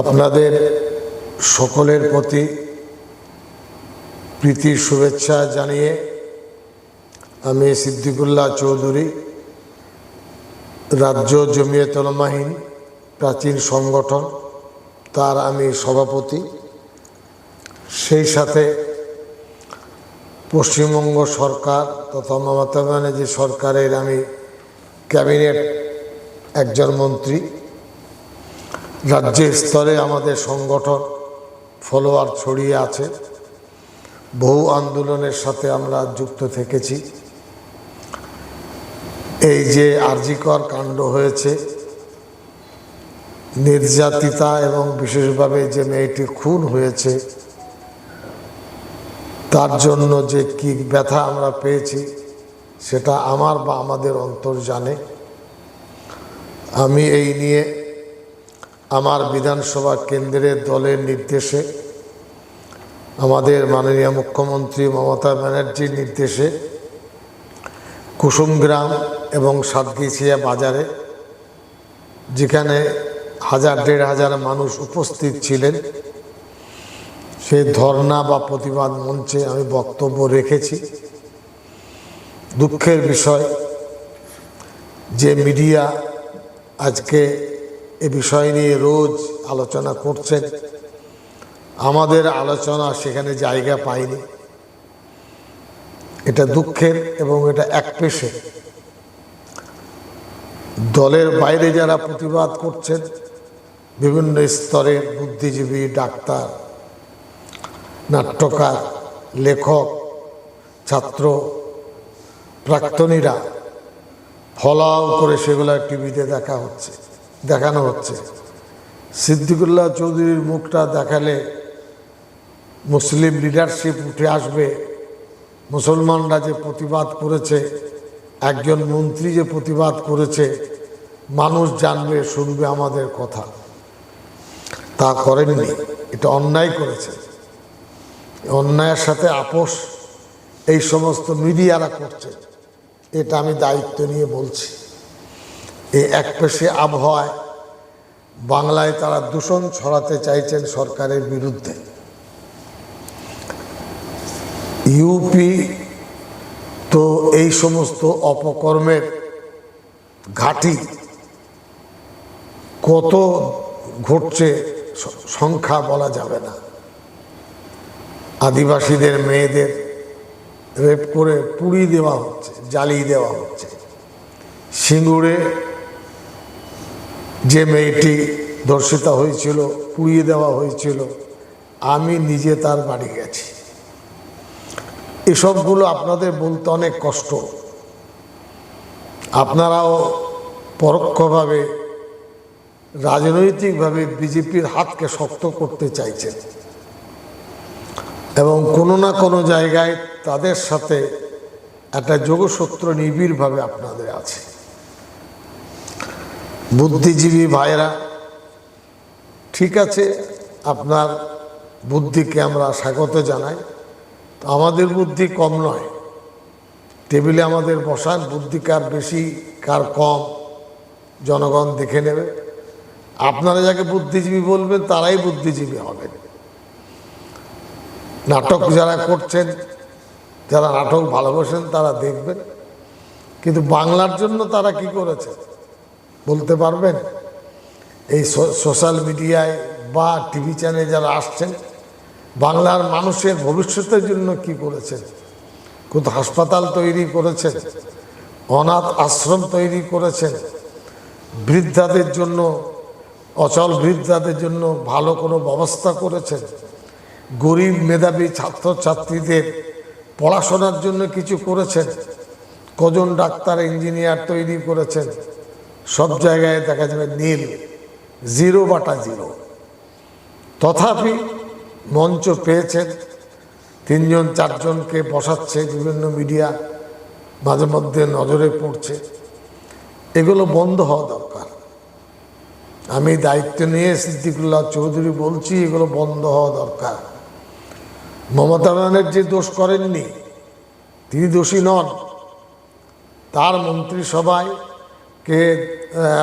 আপনাদের সকলের প্রতি প্রীতি শুভেচ্ছা জানিয়ে আমি সিদ্দিকুল্লাহ চৌধুরী, রাজ্য জমিয়ত প্রাচীন সংগঠন, তার আমি সভাপতি। সেই সাথে পশ্চিমবঙ্গ সরকার তথা মমতা ব্যানার্জি সরকারের আমি ক্যাবিনেট একজন মন্ত্রী। রাজ্য স্তরে আমাদের সংগঠন ফলোয়ার ছড়িয়ে আছে। বহু আন্দোলনের সাথে আমরা যুক্ত থেকেছি। এই যে আর্জিকর কাণ্ড হয়েছে, নির্যাতিতা এবং বিশেষভাবে যে মেয়েটি খুন হয়েছে, তার জন্য যে কি ব্যথা আমরা পেয়েছি, সেটা আমার বা আমাদের অন্তর জানে। আমি এই নিয়ে আমার বিধানসভা কেন্দ্রের দলের নির্দেশে, আমাদের মাননীয় মুখ্যমন্ত্রী মমতা ব্যানার্জির নির্দেশে কুসুমগ্রাম এবং সাতগিছিয়া বাজারে, যেখানে হাজার, দেড় হাজার মানুষ উপস্থিত ছিলেন সেই ধর্ণা বা প্রতিবাদ মঞ্চে আমি বক্তব্য রেখেছি। দুঃখের বিষয় যে মিডিয়া আজকে এ বিষয় নিয়ে রোজ আলোচনা করছেন। আমাদের আলোচনা সেখানে জায়গা পায়নি। এটা দুঃখের এবং এটা এক পেশে। দলের বাইরে যারা প্রতিবাদ করছেন, বিভিন্ন স্তরের বুদ্ধিজীবী, ডাক্তার, নাট্যকার, লেখক, ছাত্র, প্রাক্তনীরা ফলাও করে সেগুলো টিভিতে দেখা হচ্ছে। দেখানো হচ্ছে। সিদ্দিকুল্লাহ চৌধুরীর মুখটা দেখালে মুসলিম লিডারশিপ উঠে আসবে। মুসলমানরা যে প্রতিবাদ করেছে, একজন মন্ত্রী যে প্রতিবাদ করেছে, মানুষ জানবে, শুনবে আমাদের কথা। তা করেননি, এটা অন্যায় করেছে। অন্যায়ের সাথে আপোষ এই সমস্ত মিডিয়ারা করছে, এটা আমি দায়িত্ব নিয়ে বলছি। এই এক পেশে আবহাওয়ায় বাংলায় তারা দূষণ ছড়াতে চাইছেন সরকারের বিরুদ্ধে। ইউপি তো এই সমস্ত অপকর্মের ঘাঁটি কত ঘটছে সংখ্যা বলা যাবে না। আদিবাসীদের মেয়েদের রেপ করে পুড়িয়ে দেওয়া হচ্ছে, জ্বালিয়ে দেওয়া হচ্ছে। সিঙ্গুরে যে মেয়েটি ধর্ষিতা হয়েছিল, পুড়িয়ে দেওয়া হয়েছিল, আমি নিজে তার বাড়ি গেছি। এসবগুলো আপনাদের বলতে অনেক কষ্ট। আপনারাও পরোক্ষভাবে, রাজনৈতিকভাবে বিজেপির হাতকে শক্ত করতে চাইছেন। এবং কোনো না কোনো জায়গায় তাদের সাথে একটা যোগসূত্র নিবিড়ভাবে আপনাদের আছে। বুদ্ধিজীবী ভাইরা ঠিক আছে, আপনার বুদ্ধিকে আমরা স্বাগত জানাই। তো আমাদের বুদ্ধি কম নয়। টেবিলে আমাদের বসান, বুদ্ধি কার বেশি, কার কম, জনগণ দেখে নেবে। আপনারা যাকে বুদ্ধিজীবী বলবেন, তারাই বুদ্ধিজীবী হবেন। নাটক যারা করছেন, যারা নাটক ভালোবাসেন, তারা দেখবেন। কিন্তু বাংলার জন্য তারা কি করেছে? বলতে পারবেন? এই সোশ্যাল মিডিয়ায় বা টিভি চ্যানেলে যারা আসছেন, বাংলার মানুষের ভবিষ্যতের জন্য কি করেছেন? কোথাও হাসপাতাল তৈরি করেছেন? অনাথ আশ্রম তৈরি করেছেন? বৃদ্ধাদের জন্য, অচল বৃদ্ধাদের জন্য ভালো কোনো ব্যবস্থা করেছেন? গরিব মেধাবী ছাত্রছাত্রীদের পড়াশোনার জন্য কিছু করেছেন? কজন ডাক্তার, ইঞ্জিনিয়ার তৈরি করেছেন? সব জায়গায় দেখা যাবে নীল, জিরো বাটা জিরো। তথাপি মঞ্চ পেয়েছেন, তিনজন, চারজনকে বসাচ্ছে বিভিন্ন মিডিয়া, মাঝে মধ্যে নজরে পড়ছে। এগুলো বন্ধ হওয়া দরকার। আমি দায়িত্ব নিয়ে সিদ্দিকুল্লাহ চৌধুরী বলছি, এগুলো বন্ধ হওয়া দরকার। মমতা ব্যানার্জি দোষ করেননি, তিনি দোষী নন। তার মন্ত্রিসভায় কে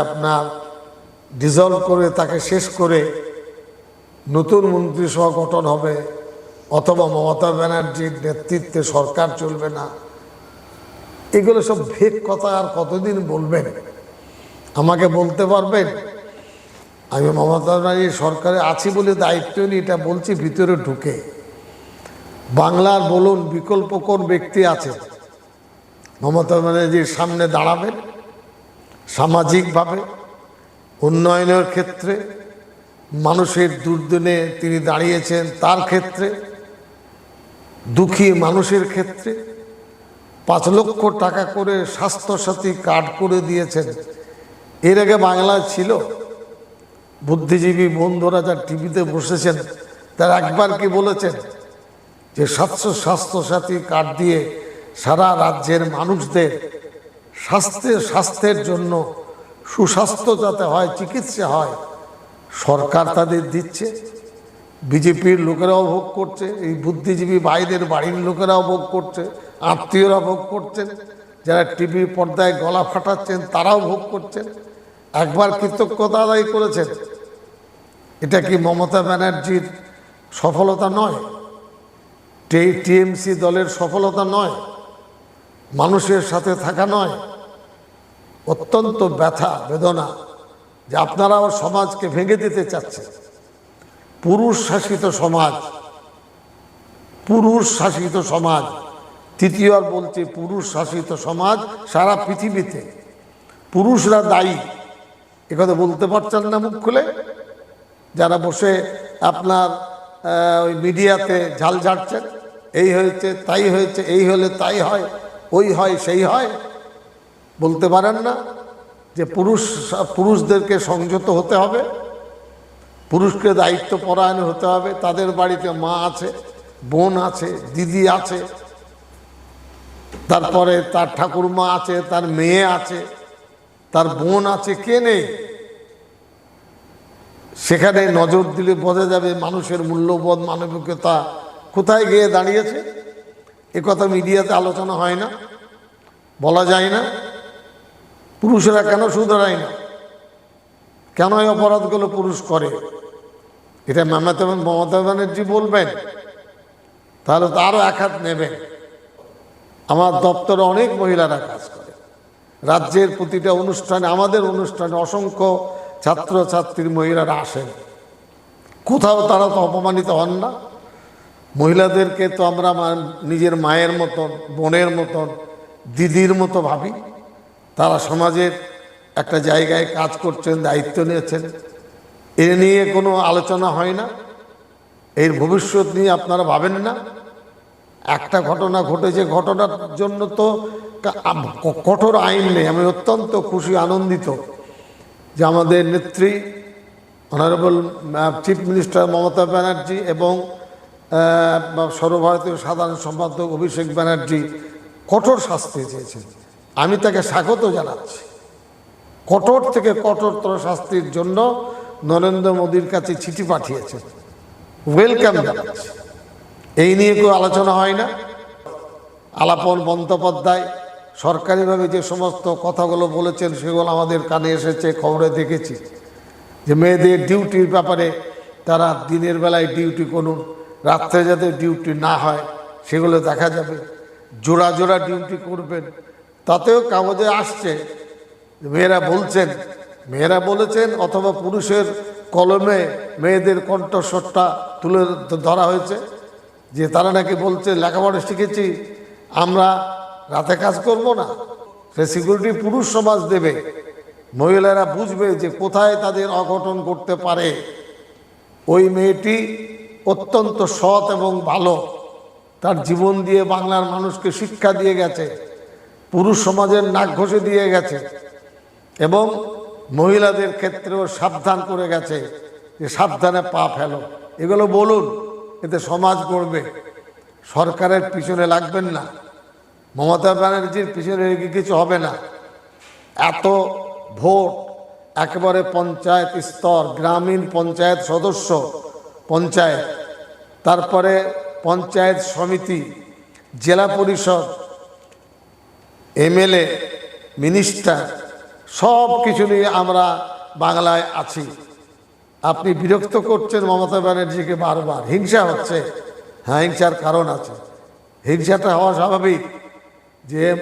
আপনার ডিজলভ করে তাকে শেষ করে নতুন মন্ত্রিসভা গঠন হবে, অথবা মমতা ব্যানার্জির নেতৃত্বে সরকার চলবে না, এগুলো সব ভেক কথা আর কতদিন বলবেন? আমাকে বলতে পারবেন? আমি মমতা ব্যানার্জি সরকারে আছি বলে দায়িত্ব নিয়ে এটা বলছি, ভিতরে ঢুকে। বাংলার বলুন বিকল্প কোন ব্যক্তি আছে মমতা ব্যানার্জির সামনে দাঁড়াবেন। সামাজিকভাবে, উন্নয়নের ক্ষেত্রে, মানুষের দুর্দিনে তিনি দাঁড়িয়েছেন তার ক্ষেত্রে, দুঃখী মানুষের ক্ষেত্রে, পাঁচ লক্ষ টাকা করে স্বাস্থ্যসাথী কার্ড করে দিয়েছেন। এর আগে বাংলায় ছিল, বুদ্ধিজীবী বন্ধুরা যার টিভিতে বসেছেন, তার একবার কি বলেছেন যে স্বাস্থ্য স্বাস্থ্যসাথী কার্ড দিয়ে সারা রাজ্যের মানুষদের স্বাস্থ্যের স্বাস্থ্যের জন্য সুস্বাস্থ্য যাতে হয়, চিকিৎসা হয়, সরকার তাদের দিচ্ছে। বিজেপির লোকেরাও ভোগ করছে, এই বুদ্ধিজীবী ভাইদের বাড়ির লোকেরাও ভোগ করছে, আত্মীয়রা ভোগ করছেন যারা টিভি পর্দায় গলা ফাটাচ্ছেন, তারাও ভোগ করছেন একবার কৃতজ্ঞতা আদায় করেছেন। এটা কি মমতা ব্যানার্জির সফলতা নয়? টিএমসি দলের সফলতা নয়? মানুষের সাথে থাকা নয়? অত্যন্ত ব্যথা, বেদনা, যে আপনারা আপনারাও সমাজকে ভেঙে দিতে চাচ্ছেন। পুরুষ শাসিত সমাজ, পুরুষ শাসিত সমাজ, তৃতীয় বলছে পুরুষ শাসিত সমাজ সারা পৃথিবীতে। পুরুষরা দায়ী। একথা বলতে পারছেন না মুখ খুলে? যারা বসে আপনার ওই মিডিয়াতে ঝাল ঝাড়ছেন, এই হয়েছে, তাই হয়েছে, এই হলে তাই হয়, ওই হয়, সেই হয় বলতে পারেন না যে পুরুষ, পুরুষদেরকে সংযত হতে হবে, পুরুষকে দায়িত্ব পরায়ণ হতে হবে, তাদের বাড়িতে মা আছে, বোন আছে, দিদি আছে, তারপরে তার ঠাকুরমা আছে, তার মেয়ে আছে, তার বোন আছে, কে নেই? সেখানে নজর দিলে বোঝা যাবে মানুষের মূল্যবোধ, মানবিকতা কোথায় গিয়ে দাঁড়িয়েছে? এ কথা মিডিয়াতে আলোচনা হয় না, বলা যায় না। পুরুষেরা কেন শুধরায় না? কেন এই অপরাধগুলো পুরুষ করে? এটা মমতা মমতা ব্যানার্জি বলবেন। তাহলে তো আরও এক হাত নেবেন। আমার দপ্তরে অনেক মহিলারা কাজ করে। রাজ্যের প্রতিটা অনুষ্ঠানে, আমাদের অনুষ্ঠানে অসংখ্য ছাত্রছাত্রীর মহিলারা আসেন। কোথাও তারা তো অপমানিত হন না। মহিলাদেরকে তো আমরা নিজের মায়ের মতন, বোনের মতন, দিদির মতো ভাবি। তারা সমাজের একটা জায়গায় কাজ করছেন, দায়িত্ব নিয়েছেন। এ নিয়ে কোনো আলোচনা হয় না। এর ভবিষ্যৎ নিয়ে আপনারা ভাবেন না। একটা ঘটনা ঘটেছে, ঘটনার জন্য তো কঠোর আইন নেই। আমি অত্যন্ত খুশি, আনন্দিত যে আমাদের নেত্রী honourable chief minister Mamata Banerjee এবং সর্বভারতীয় সাধারণ সম্পাদক অভিষেক ব্যানার্জি কঠোর শাস্তি চেয়েছেন। আমি তাকে স্বাগত জানাচ্ছি। কঠোর থেকে কঠোরতর শাস্তির জন্য নরেন্দ্র মোদীর কাছে চিঠি পাঠিয়েছে। ওয়েলকাম জানাচ্ছি। এই নিয়ে কেউ আলোচনা হয় না। আলাপন বন্দ্যোপাধ্যায় সরকারিভাবে যে সমস্ত কথাগুলো বলেছেন, সেগুলো আমাদের কানে এসেছে, খবরে দেখেছি। যে মেয়েদের ডিউটির ব্যাপারে তারা দিনের বেলায় ডিউটি করুন, রাত্রে যাতে ডিউটি না হয়, সেগুলো দেখা যাবে। জোড়া জোড়া ডিউটি করবেন। তাতেও কাগজে আসছে মেয়েরা বলছেন, মেয়েরা বলেছেন অথবা পুরুষের কলমে মেয়েদের কণ্ঠস্বরটা তুলে ধরা হয়েছে, যে তারা নাকি বলছে, লেখাপড়া শিখেছি, আমরা রাতে কাজ করব না, সে সিকিউরিটি পুরুষ সমাজ দেবে, মহিলারা বুঝবে যে কোথায় তাদের অঘটন করতে পারে। ওই মেয়েটি অত্যন্ত সৎ এবং ভালো, তার জীবন দিয়ে বাংলার মানুষকে শিক্ষা দিয়ে গেছে। পুরুষ সমাজের নাক ঘষে দিয়ে গেছে এবং মহিলাদের ক্ষেত্রেও সাবধান করে গেছে যে সাবধানে পা ফেলো। এগুলো বলুন, এতে সমাজ গড়বে। সরকারের পিছনে লাগবেন না। মমতা ব্যানার্জির পিছনে কিছু হবে না। এত ভোট, একেবারে পঞ্চায়েত স্তর, গ্রামীণ পঞ্চায়েত সদস্য, পঞ্চায়েত, তারপরে পঞ্চায়েত সমিতি, জেলা পরিষদ এমএলএ, মিনিস্টার, সব কিছু নিয়ে আমরা বাংলায় আছি। আপনি বিরক্ত করছেন মমতা ব্যানার্জিকে বারবার। হিংসা হচ্ছে। হ্যাঁ হিংসার কারণ আছে। হিংসাটা হওয়া স্বাভাবিক যে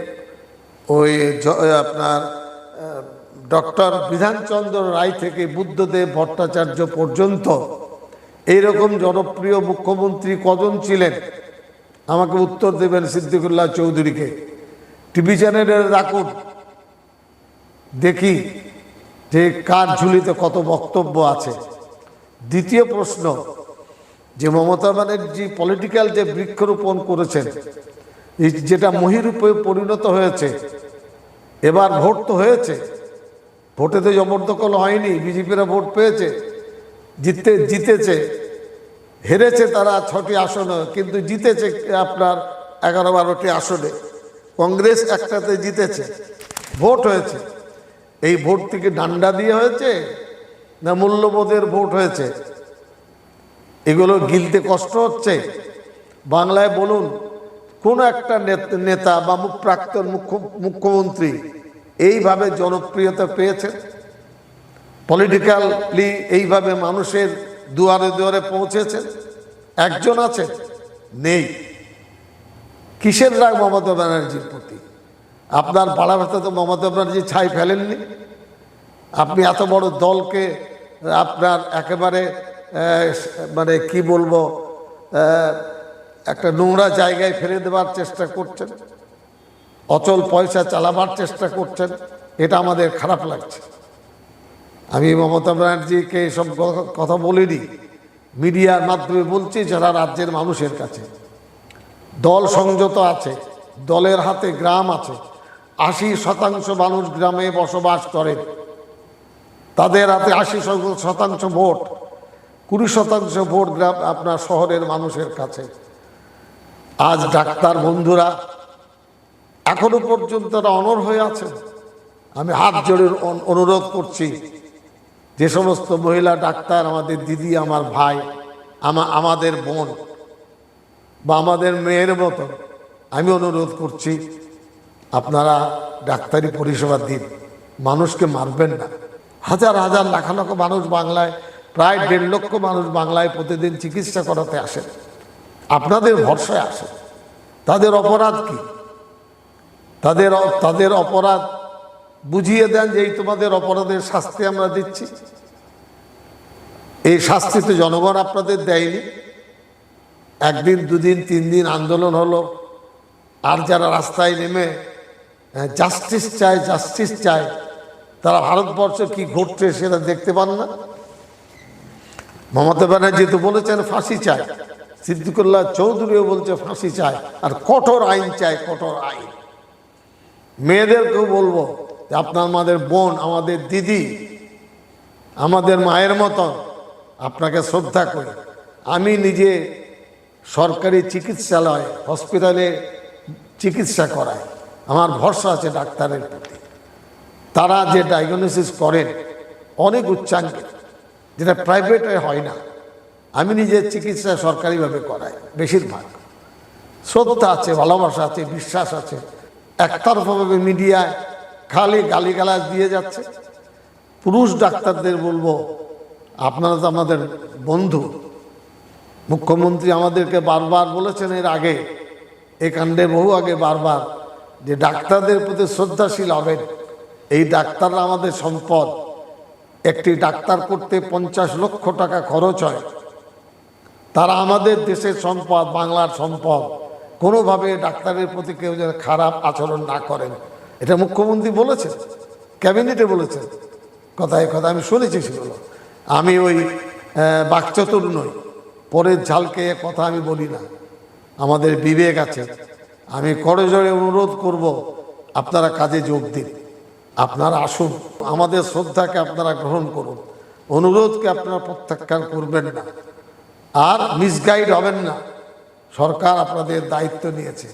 ওই আপনার ডক্টর বিধানচন্দ্র রায় থেকে বুদ্ধদেব ভট্টাচার্য পর্যন্ত এইরকম জনপ্রিয় মুখ্যমন্ত্রী কজন ছিলেন? আমাকে উত্তর দেবেন সিদ্দিকুল্লাহ চৌধুরীকে। টিভি চ্যানেলে রাখুন দেখি যে কার ঝুলিতে কত বক্তব্য আছে। দ্বিতীয় প্রশ্ন, যে মমতা ব্যানার্জি পলিটিক্যাল যে বৃক্ষরোপণ করেছেন যেটা মহিরূপে পরিণত হয়েছে, এবার ভোট তো হয়েছে। ভোটে তো জবরদখল হয়নি, বিজেপিরা ভোট পেয়েছে জিততে জিতেছে, হেরেছে তারা ছটি আসনে, কিন্তু জিতেছে আপনার এগারো বারোটি আসনে। কংগ্রেস একটাতে জিতেছে, ভোট হয়েছে। এই ভোট থেকে ডান্ডা দিয়ে হয়েছে না মূল্যবোধের ভোট হয়েছে? এগুলো গিলতে কষ্ট হচ্ছে? বাংলায় বলুন, কোন একটা নেত- বা প্রাক্তন মুখ্য মুখ্যমন্ত্রী এইভাবে জনপ্রিয়তা পেয়েছেন পলিটিক্যালি এইভাবে মানুষের দুয়ারে দুয়ারে পৌঁছেছেন একজন আছেন নেই। কিসের রাগ মমতা ব্যানার্জির প্রতি? আপনার পাড়া ভাতে তো মমতা ব্যানার্জি ছাই ফেলেননি। আপনি এত বড় দলকে, আপনার একেবারে মানে কি বলব একটা নোংরা জায়গায় ফেলে দেওয়ার চেষ্টা করছেন। অচল পয়সা চালাবার চেষ্টা করছেন। এটা আমাদের খারাপ লাগছে। আমি মমতা ব্যানার্জিকে এসব ক- কথা বলিনি। মিডিয়ার মাধ্যমে বলছি, যারা রাজ্যের মানুষের কাছে। দল সংযত আছে, দলের হাতে গ্রাম আছে। আশি শতাংশ মানুষ গ্রামে বসবাস করেন তাদের হাতে আশি শতাংশ ভোট। কুড়ি শতাংশ ভোট গ্রাম আপনার শহরের মানুষের কাছে। আজ ডাক্তার বন্ধুরা, এখনও পর্যন্ত তারা অনর হয়ে আছেন আমি হাত অনু- অনুরোধ করছি, যে সমস্ত মহিলা ডাক্তার, আমাদের দিদি, আমার ভাই, আমা, আমাদের বোন বা আমাদের মেয়ের মতো। আমি অনুরোধ করছি, আপনারা ডাক্তারি পরিষেবা দিন। মানুষকে মারবেন না। হাজার হাজার লাখ লাখ মানুষ বাংলায়, প্রায় দেড় লক্ষ মানুষ বাংলায় প্রতিদিন চিকিৎসা করাতে আসেন আপনাদের ভরসায় আসে। তাদের অপরাধ কি? তাদের তাদের অপরাধ বুঝিয়ে দেন যে এই তোমাদের অপরাধের শাস্তি আমরা দিচ্ছি। এই শাস্তি তো জনগণ আপনাদের দেয়নি। একদিন, দুদিন তিন দিন আন্দোলন হলো। আর যারা রাস্তায় নেমে জাস্টিস চায় জাস্টিস চায়, তারা ভারতবর্ষে কি ঘটছে সেটা দেখতে পান না? মমতা ব্যানার্জি তো বলেছেন, ফাঁসি চায়। সিদ্দিকুল্লাহ চৌধুরীও বলছে, ফাঁসি চায়। আর কঠোর আইন চায়, কঠোর আইন। মেয়েদেরকেও বলব যে, আপনার আমাদের বোন, আমাদের দিদি, আমাদের মায়ের মতন, আপনাকে শ্রদ্ধা করি। আমি নিজে সরকারি চিকিৎসালয়, হসপিটালে চিকিৎসা করায়। আমার ভরসা আছে ডাক্তারের প্রতি। তারা যে ডায়াগনোসিস করেন, অনেক উচ্চাঙ্গের যেটা প্রাইভেটে হয় না। আমি নিজের চিকিৎসা সরকারিভাবে করাই, বেশিরভাগ। শ্রদ্ধা আছে, ভালোবাসা আছে, বিশ্বাস আছে। একতরফাভাবে মিডিয়ায় খালি গালিগালাজ দিয়ে যাচ্ছে। পুরুষ ডাক্তারদের বলব, আপনারা তো আমাদের বন্ধু। মুখ্যমন্ত্রী আমাদেরকে বারবার বলেছেন এর আগে এই কাণ্ডে বহু আগে বারবার, যে ডাক্তারদের প্রতি শ্রদ্ধাশীল হবেন। এই ডাক্তাররা আমাদের সম্পদ। একটি ডাক্তার করতে পঞ্চাশ লক্ষ টাকা খরচ হয়। তারা আমাদের দেশের সম্পদ, বাংলার সম্পদ। কোনোভাবে ডাক্তারের প্রতি কেউ যেন খারাপ আচরণ না করেন। এটা মুখ্যমন্ত্রী বলেছেন, ক্যাবিনেটে বলেছেন। কথায় কথা আমি শুনেছি সেগুলো। আমি ওই বাকচতুর নই। পরের ঝালকে কথা আমি বলি না। আমাদের বিবেক আছে। আমি করজোড়ে অনুরোধ করব, আপনারা কাজে যোগ দিন। আপনারা আসুন। আমাদের শ্রদ্ধাকে আপনারা গ্রহণ করুন। অনুরোধকে আপনারা প্রত্যাখ্যান করবেন না। আর মিসগাইড হবেন না। সরকার আপনাদের দায়িত্ব নিয়েছে।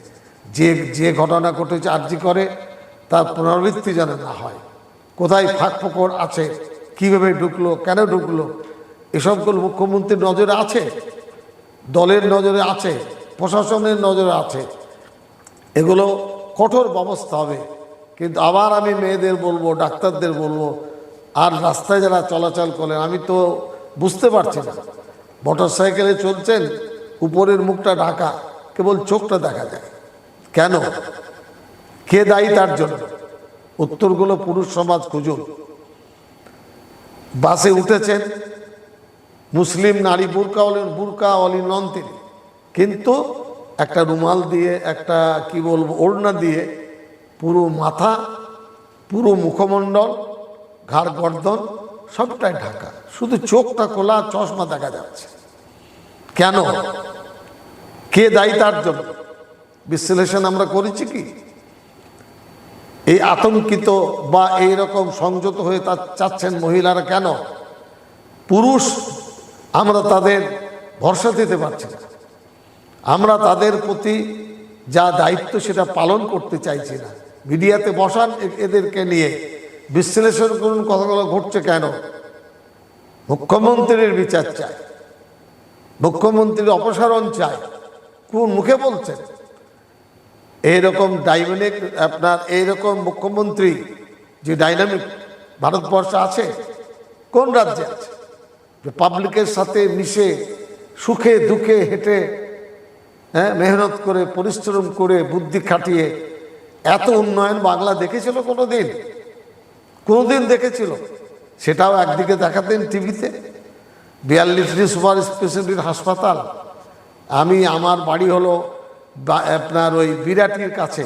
যে যে ঘটনা ঘটেছে আর্জি করে, তার পুনরাবৃত্তি যেন না হয়। কোথায় ফাঁক ফোকর আছে, কীভাবে ঢুকলো, কেন ঢুকলো এসবগুলো মুখ্যমন্ত্রীর নজরে আছে? দলের নজরে আছে? প্রশাসনের নজরে আছে? এগুলো কঠোর ব্যবস্থা হবে। কিন্তু আবার আমি মেয়েদের বলব, ডাক্তারদের বলব, আর রাস্তায় যারা চলাচল করেন আমি তো বুঝতে পারছি না। মোটর সাইকেলে চলছেন, উপরের মুখটা ঢাকা, কেবল চোখটা দেখা যায়। কেন? কে দায়ী তার জন্য? উত্তরগুলো পুরুষ সমাজ খুঁজুন বাসে উঠেছেন মুসলিম নারী বুরকা অলি বুরকা অলি নন তিনি। কিন্তু একটা রুমাল দিয়ে, একটা, কি বলব, ওড়না দিয়ে পুরো মাথা, পুরো মুখমণ্ডল, ঘাড় গর্দন, সবটাই ঢাকা। শুধু চোখটা খোলা, চশমা দেখা যাচ্ছে। কেন? কে দায়ী তার জন্য? বিশ্লেষণ আমরা করেছি কি? এই আতঙ্কিত বা এই রকম সংযত হয়ে তা চাচ্ছেন মহিলারা কেন? পুরুষ আমরা তাদের ভরসা দিতে পারছি না। আমরা তাদের প্রতি যা দায়িত্ব সেটা পালন করতে চাইছি না। মিডিয়াতে বসান এদেরকে নিয়ে। বিশ্লেষণ করুন কথাগুলো ঘটছে কেন। মুখ্যমন্ত্রীর বিচার চায়। মুখ্যমন্ত্রীর অপসারণ চায়। কোন মুখে বলছেন? এইরকম ডাইনামিক আপনার এইরকম মুখ্যমন্ত্রী যে ডাইনামিক ভারতবর্ষে আছে, কোন রাজ্যে আছে? পাবলিকের সাথে মিশে সুখে দুঃখে হেঁটে হ্যাঁ মেহনত করে, পরিশ্রম করে, বুদ্ধি খাটিয়ে এত উন্নয়ন বাংলা দেখেছিল কোনো দিন কোনো দিন দেখেছিল? সেটাও একদিকে দেখাতেন টিভিতে। বিয়াল্লিশটি সুপার স্পেশালিটি হাসপাতাল। আমি, আমার বাড়ি হলো আপনার ওই বিরাটির কাছে।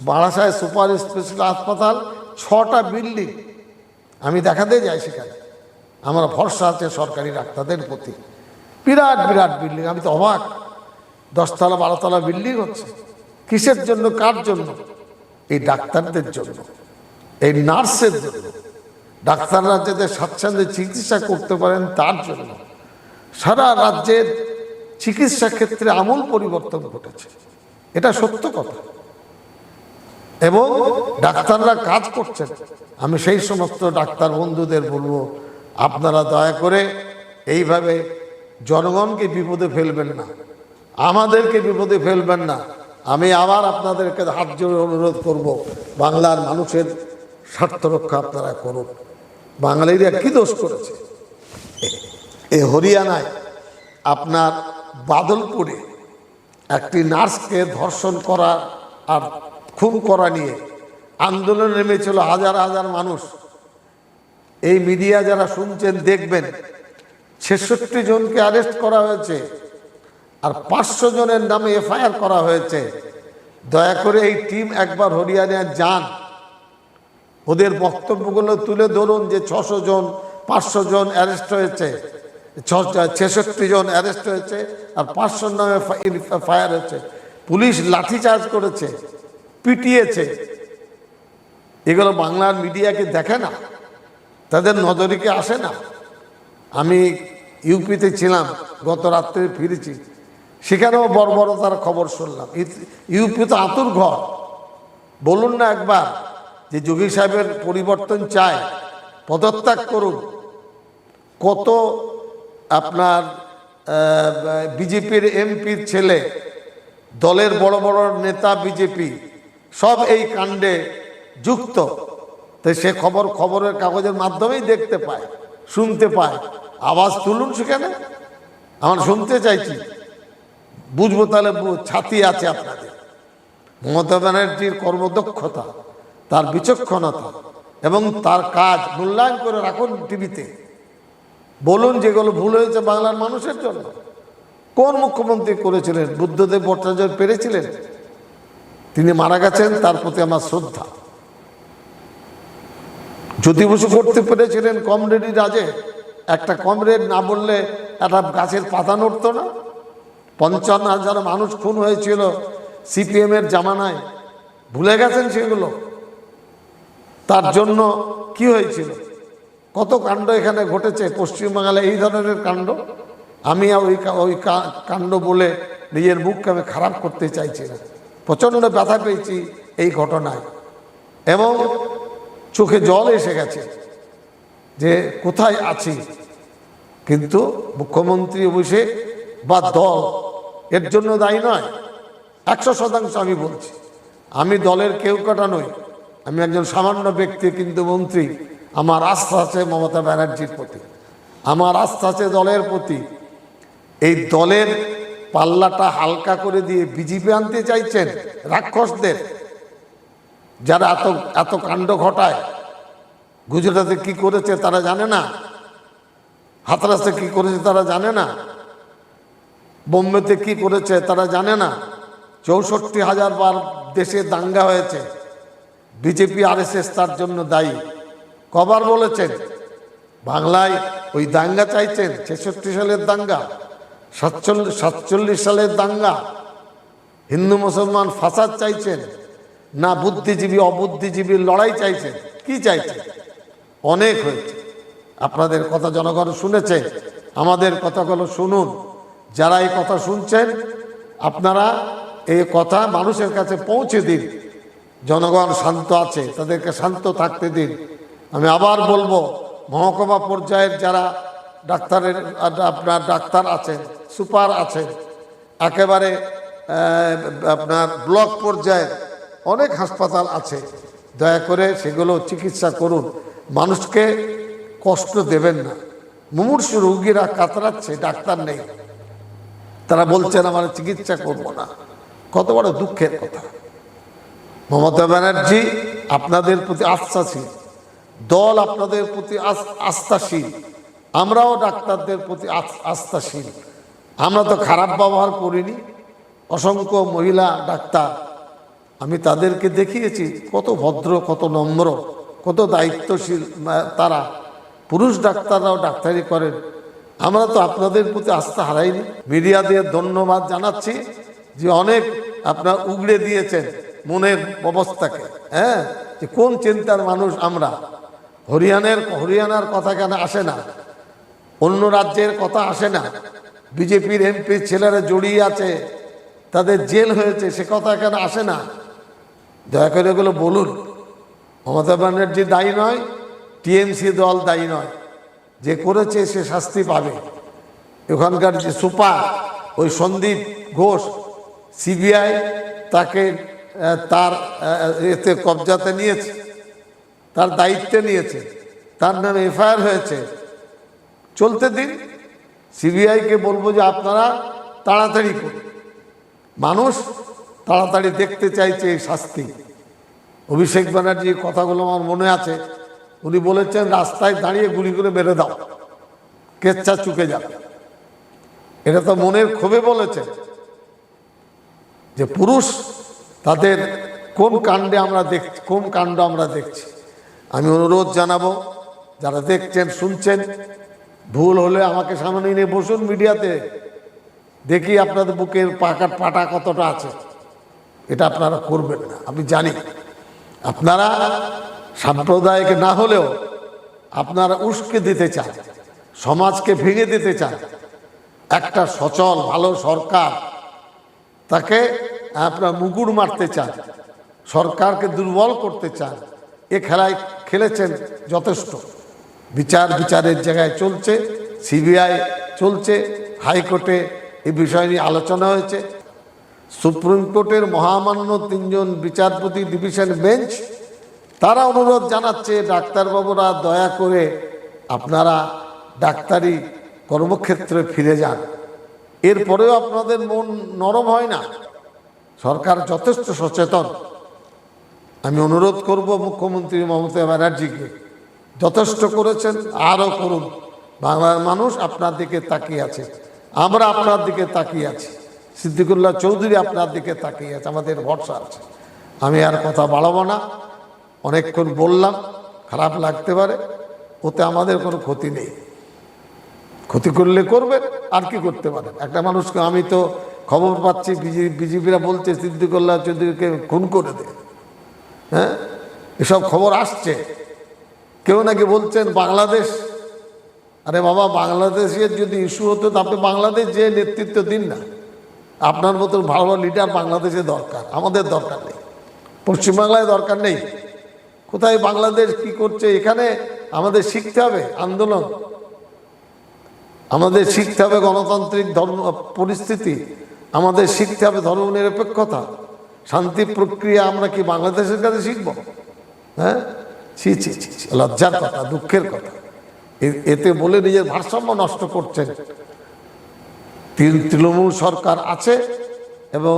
বারাসায় সুপার স্পেশাল হাসপাতাল, ছটা বিল্ডিং। আমি দেখাতে যাই সেখানে। আমার ভরসা আছে সরকারি ডাক্তারদের প্রতি। বিরাট বিরাট বিল্ডিং। আমি তো অবাক। দশতলা, বারোতলা বিল্ডিং হচ্ছে। কিসের জন্য, কার জন্য? এই ডাক্তারদের জন্য। এই নার্সের জন্য। ডাক্তাররা যাতে স্বাচ্ছন্দ্যে চিকিৎসা করতে পারেন, তার জন্য। সারা রাজ্যের চিকিৎসা ক্ষেত্রে আমূল পরিবর্তন ঘটেছে। এটা সত্য কথা। এবং ডাক্তাররা কাজ করছেন। আমি সেই সমস্ত ডাক্তার বন্ধুদের বলব আপনারা দয়া করে এইভাবে জনগণকে বিপদে ফেলবেন না। আমাদেরকে বিপদে ফেলবেন না। আমি আবার আপনাদেরকে হাত জোড়ে অনুরোধ করব, বাংলার মানুষের স্বার্থ রক্ষা আপনারা করুন। বাঙালিরা কি দোষ করেছে? এ হরিয়ানায় আপনার বাদলপুরে একটি নার্সকে ধর্ষণ করা আর খুন করা নিয়ে আন্দোলন নেমেছিল হাজার হাজার মানুষ। এই মিডিয়া যারা শুনছেন, দেখবেন, ছেষট্টি জনকে অ্যারেস্ট করা হয়েছে আর পাঁচশো জনের নামে এফআইআর করা হয়েছে। দয়া করে এই টিম একবার হরিয়ানায় যান। ওদের বক্তব্যগুলো তুলে ধরুন যে ছশো জন, পাঁচশো জন অ্যারেস্ট হয়েছে ছেষট্টি জন অ্যারেস্ট হয়েছে আর পাঁচশোর নামে ফায়ার হয়েছে। পুলিশ লাঠিচার্জ করেছে, পিটিয়েছে। এগুলো বাংলার মিডিয়াকে দেখে না। তাদের নজরে কি আসে না? আমি ইউপিতে ছিলাম, গত রাত্রে ফিরেছি। সেখানেও বড় বড় তার খবর শুনলাম। ইউপি তো আতুর ঘর। বলুন না একবার যে যোগী সাহেবের পরিবর্তন চায় পদত্যাগ করুন। কত আপনার বিজেপির এমপির ছেলে, দলের বড় বড় নেতা বিজেপি, সব এই কাণ্ডে যুক্ত। তো সে খবর খবরের কাগজের মাধ্যমেই দেখতে পায়, শুনতে পায়। আওয়াজ তুলুন সেখানে। আমার শুনতে চাইছি। বুঝব তাহলে ছাতি আছে আপনাদের। মমতা ব্যানার্জির কর্মদক্ষতা, তার বিচক্ষণতা এবং তার কাজ মূল্যায়ন করে রাখুন টিভিতে। বলুন যেগুলো ভুল হয়েছে বাংলার মানুষের জন্য। কোন মুখ্যমন্ত্রী করেছিলেন? বুদ্ধদেব ভট্টাচার্য পেরেছিলেন? তিনি মারা গেছেন, তার প্রতি আমার শ্রদ্ধা। জ্যোতি বসু করতে পেরেছিলেন কমরেডি রাজে, একটা কমরেড না বললে একটা গাছের পাতা নড়তো না। পঞ্চান্ন হাজার মানুষ খুন হয়েছিল সিপিএম এর জামানায়। ভুলে গেছেন সেগুলো? তার জন্য কি হয়েছিল? কত কাণ্ড এখানে ঘটেছে? পশ্চিমবাংলায় এই ধরনের কাণ্ড? আমি ওই ওই কাণ্ড বলে নিজের মুখকে আমি খারাপ করতে চাইছি না। প্রচণ্ড ব্যথা পেয়েছি এই ঘটনায়। এবং চোখে জল এসে গেছে যে কোথায় আছি? কিন্তু মুখ্যমন্ত্রী অভিষেক বা দল, এর জন্য দায়ী নয়। একশো শতাংশ আমি বলছি। আমি দলের কেউ কাটা নই। আমি একজন সামান্য ব্যক্তি, কিন্তু মন্ত্রী। আমার আস্থা আছে মমতা ব্যানার্জির প্রতি। আমার আস্থা আছে দলের প্রতি। এই দলের পাল্লাটা হালকা করে দিয়ে বিজেপি আনতে চাইছেন রাক্ষসদের। যারা এত এত কাণ্ড ঘটায়, গুজরাটে কি করেছে তারা জানে না? হাতরাসে কি করেছে তারা জানে না? বোম্বেতে কি করেছে তারা জানে না? চৌষট্টি হাজার বার দেশে দাঙ্গা হয়েছে। বিজেপি, আরএসএস তার জন্য দায়ী। কবার বলেছেন, বাংলায় ওই দাঙ্গা চাইছেন, ছেষট্টি সালের দাঙ্গা, সাতচল্লিশ সাতচল্লিশ সালের দাঙ্গা, হিন্দু মুসলমান ফাসাদ চাইছেন। না বুদ্ধিজীবী অবুদ্ধিজীবীর লড়াই চাইছেন কি চাইছেন অনেক হয়েছে। আপনাদের কথা জনগণ শুনেছে, আমাদের কথাগুলো শুনুন। যারা এই কথা শুনছেন, আপনারা এই কথা মানুষের কাছে পৌঁছে দিন। জনগণ শান্ত আছে, তাদেরকে শান্ত থাকতে দিন। আমি আবার বলব, মহকুমা পর্যায়ের যারা ডাক্তারের, আপনার ডাক্তার আছেন, সুপার আছেন, একেবারে আপনার ব্লক পর্যায়ে অনেক হাসপাতাল আছে। দয়া করে সেগুলো চিকিৎসা করুন। মানুষকে কষ্ট দেবেন না। মুমূর্ষু রোগীরা কাতরাচ্ছে, ডাক্তার নেই। তারা বলছেন, আমার চিকিৎসা করব না। কত বড় দুঃখের কথা। মমতা ব্যানার্জি আপনাদের প্রতি আস্থাশীল। দল আপনাদের প্রতি আস- আস্থাশীল। আমরাও ডাক্তারদের প্রতি আস্থাশীল। আমরা তো খারাপ ব্যবহার করিনি। অসংখ্য মহিলা ডাক্তার আমি তাদেরকে দেখিয়েছি, কত ভদ্র, কত নম্র, কত দায়িত্বশীল তারা। পুরুষ ডাক্তাররাও ডাক্তারি করেন। আমরা তো আপনাদের প্রতি আস্থা হারাইনি। মিডিয়া দিয়ে ধন্যবাদ জানাচ্ছি যে অনেক আপনার উগড়ে দিয়েছেন মনের অবস্থাকে। হ্যাঁ? যে কোন চিন্তার মানুষ আমরা? হরিয়ানের, হরিয়ানার কথা কেন আসে না? অন্য রাজ্যের কথা আসে না? বিজেপির এমপি ছেলেরা জড়িয়ে আছে, তাদের জেল হয়েছে, সে কথা কেন আসে না? দয়া করে এগুলো বলুন। মমতা ব্যানার্জি দায়ী নয়, টিএমসি দল দায়ী নয়। যে করেছে সে শাস্তি পাবে। ওখানকার যে সুপার, ওই সন্দীপ ঘোষ, সিবিআই তাকে তার এতে কবজাতে নিয়েছে, তার দায়িত্বে নিয়েছে, তার নামে এফআইআর হয়েছে। চলতে দিন। সিবিআইকে বলব যে আপনারা তাড়াতাড়ি করুন। মানুষ তাড়াতাড়ি দেখতে চাইছে এই শাস্তি। অভিষেক ব্যানার্জির কথাগুলো আমার মনে আছে। উনি বলেছেন, রাস্তায় দাঁড়িয়ে গুলি করে মেরে দাও। কেচ্ছা চুকে যাবে। এটা তো মনের ক্ষোভে বলেছে যে পুরুষ তাদের কোন কাণ্ডে আমরা দেখছি কোন কাণ্ড আমরা দেখছি। আমি অনুরোধ জানাব, যারা দেখছেন, শুনছেন, ভুল হলে আমাকে সামনে নিয়ে বসুন মিডিয়াতে। দেখি আপনাদের বুকের পাকা, পাটা কতটা আছে। এটা আপনারা করবেন না। আমি জানি। আপনারা সাম্প্রদায়িক না হলেও আপনারা উস্কে দিতে চান, সমাজকে ভেঙে দিতে চান, একটা সচল, ভালো সরকার, তাকে আপনার মুগুর মারতে চান, সরকারকে দুর্বল করতে চান, এ খেলায় খেলেছেন যথেষ্ট। বিচার বিচারের জায়গায় চলছে, সিবিআই চলছে, হাইকোর্টে এই বিষয় নিয়ে আলোচনা হয়েছে। সুপ্রিম কোর্টের মহামান্য তিনজন বিচারপতি ডিভিশন বেঞ্চ, তারা অনুরোধ জানাচ্ছে, ডাক্তারবাবুরা দয়া করে আপনারা ডাক্তারি কর্মক্ষেত্রে ফিরে যান। এরপরেও আপনাদের মন নরম হয় না। সরকার যথেষ্ট সচেতন। আমি অনুরোধ করব মুখ্যমন্ত্রী মমতা ব্যানার্জিকে, যথেষ্ট করেছেন, আরও করুন। বাংলার মানুষ আপনার দিকে তাকিয়ে আছে। আমরা আপনার দিকে তাকিয়ে আছি। সিদ্দিকুল্লাহ চৌধুরী আপনার দিকে তাকিয়ে আছে, আমাদের ভরসা আছে। আমি আর কথা বাড়াবো না, অনেকক্ষণ বললাম, খারাপ লাগতে পারে, ওতে আমাদের কোনো ক্ষতি নেই। ক্ষতি করলে করবেন আর কি করতে পারেন একটা মানুষকে আমি তো খবর পাচ্ছি বিজেপি বিজেপিরা বলছে সিদ্দিকুল্লাহ চৌধুরীকে খুন করে দে। হ্যাঁ? এসব খবর আসছে। কেউ নাকি বলছেন বাংলাদেশ। আরে বাবা, বাংলাদেশের যদি ইস্যু হতো তো আপনি বাংলাদেশ যে নেতৃত্ব দিন না। আপনার মতন ভালো লিডার বাংলাদেশে দরকার, আমাদের দরকার নেই। পশ্চিমবাংলায় দরকার নেই। কোথায় বাংলাদেশ কি করছে, এখানে আমাদের শিখতে হবে আন্দোলন। আমাদের শিখতে হবে গণতান্ত্রিক ধর্ম, পরিস্থিতি। আমাদের শিখতে হবে ধর্মনিরপেক্ষতা। শান্তি প্রক্রিয়া আমরা কি বাংলাদেশের কাছে শিখব? হ্যাঁ? ছি ছি ছি লজ্জার কথা, দুঃখের কথা। এতে বলে নিজের ভারসাম্য নষ্ট করছেন। তৃণমূল সরকার আছে এবং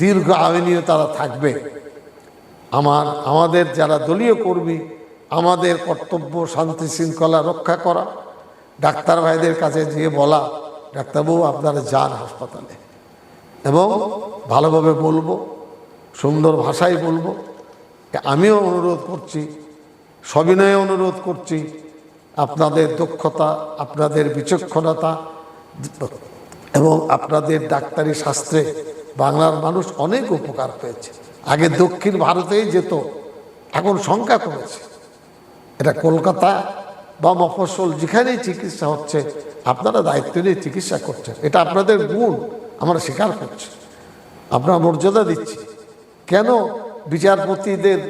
দীর্ঘ আইনীয় তারা থাকবে। আমার, আমাদের যারা দলীয় কর্মী, আমাদের কর্তব্য, শান্তি শৃঙ্খলা রক্ষা করা, ডাক্তার ভাইদের কাছে গিয়ে বলা, ডাক্তারবাবু, আপনারা যান হাসপাতালে। এবং ভালোভাবে বলব, সুন্দর ভাষায় বলব, আমিও অনুরোধ করছি, সবিনয়ে অনুরোধ করছি, আপনাদের দক্ষতা, আপনাদের বিচক্ষণতা এবং আপনাদের ডাক্তারি শাস্ত্রে বাংলার মানুষ অনেক উপকার পেয়েছে। আগে দক্ষিণ ভারতেই যেত, এখন সংখ্যা কমেছে। এটা কলকাতা বা মফস্বল, যেখানেই চিকিৎসা হচ্ছে, আপনারা দায়িত্ব নিয়ে চিকিৎসা করছেন। এটা আপনাদের গুণ, আমরা স্বীকার করছি। আমরা মর্যাদা দিচ্ছি। কেন বিচারপতিদের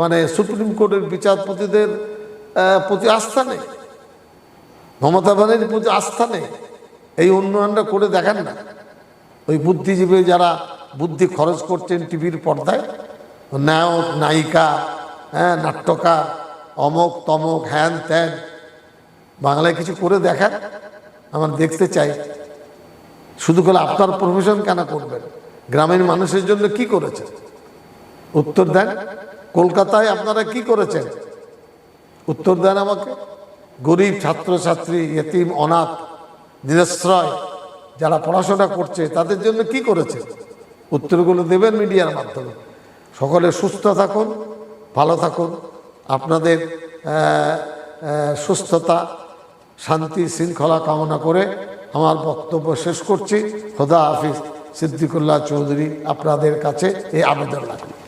মানে সুপ্রিম কোর্টের বিচারপতিদের প্রতি আস্থা নেই? মমতা ব্যানার্জির প্রতি আস্থা নেই? এই উন্নয়নটা করে দেখান না। ওই বুদ্ধিজীবী যারা বুদ্ধি খরচ করছেন টিভির পর্দায়, নায়ক, নায়িকা হ্যাঁ নাট্যকার, অমক, তমক, হ্যান ত্যান, বাংলায় কিছু করে দেখান, আমার দেখতে চাই। শুধু করে আপনার প্রফেশন কেন করবেন? গ্রামীণ মানুষের জন্য কি করেছেন? উত্তর দেন, কলকাতায় আপনারা কি করেছেন? উত্তর দেন আমাকে। গরিব ছাত্রছাত্রী, এতিম, অনাথ নিরাশ্রয়। যারা পড়াশোনা করছে, তাদের জন্য কি করেছে? উত্তরগুলো দেবেন মিডিয়ার মাধ্যমে। সকলে সুস্থ থাকুন, ভালো থাকুন। আপনাদের সুস্থতা, শান্তি, শৃঙ্খলা কামনা করে আমার বক্তব্য শেষ করছি। খোদা হাফিজ। সিদ্দিকুল্লাহ চৌধুরী আপনাদের কাছে এই আবেদন রাখলাম